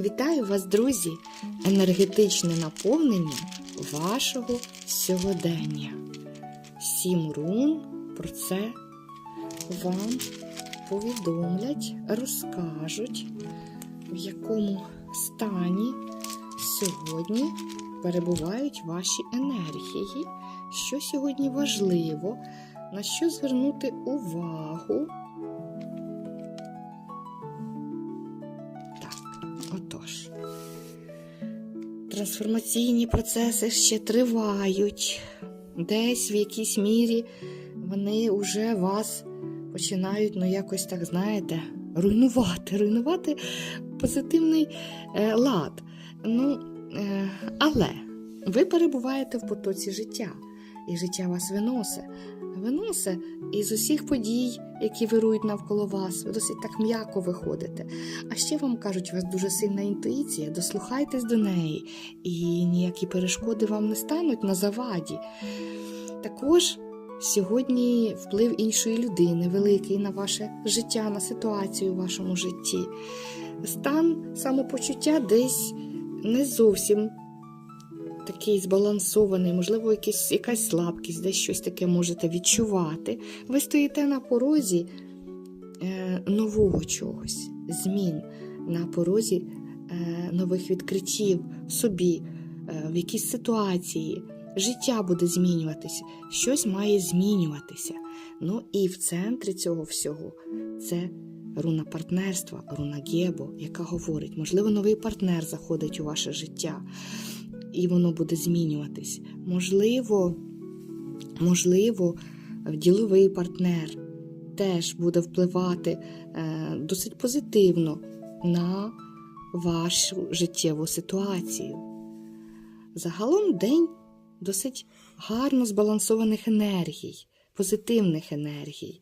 Вітаю вас, друзі! Енергетичне наповнення вашого сьогодення. Сім рун про це вам повідомлять, розкажуть, в якому стані сьогодні перебувають ваші енергії, що сьогодні важливо, на що звернути увагу. Трансформаційні процеси ще тривають. Десь в якійсь мірі вони вже вас починають, ну, якось так, знаєте, руйнувати, руйнувати позитивний е, лад. Ну, е, але ви перебуваєте в потоці життя, і життя вас виносить. Виносить із усіх подій, які вирують навколо вас, ви досить так м'яко виходите. А ще вам кажуть, у вас дуже сильна інтуїція, дослухайтесь до неї, і ніякі перешкоди вам не стануть на заваді. Також сьогодні вплив іншої людини великий на ваше життя, на ситуацію в вашому житті. Стан самопочуття десь не зовсім такий збалансований, можливо, якийсь, якась слабкість, десь щось таке можете відчувати. Ви стоїте на порозі е, нового чогось, змін, на порозі е, нових відкриттів собі, е, в якійсь ситуації. Життя буде змінюватися, щось має змінюватися. Ну і в центрі цього всього це руна партнерства, руна Гебо, яка говорить, можливо, новий партнер заходить у ваше життя, і воно буде змінюватись. Можливо, можливо, діловий партнер теж буде впливати е, досить позитивно на вашу життєву ситуацію. Загалом день досить гарно збалансованих енергій, позитивних енергій.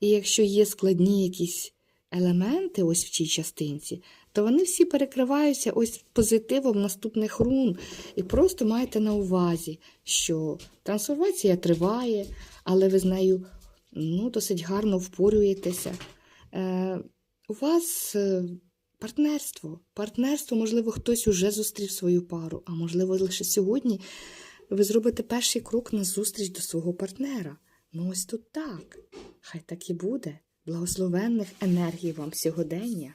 І якщо є складні якісь елементи ось в цій частинці, то вони всі перекриваються ось позитивом наступних рун. І просто маєте на увазі, що трансформація триває, але ви з нею ну, досить гарно впорюєтеся. Е, у вас е, партнерство. Партнерство, можливо, хтось уже зустрів свою пару, а можливо, лише сьогодні ви зробите перший крок на зустріч до свого партнера. Ну, ось тут так. Хай так і буде. Благословенних енергій вам сьогодення.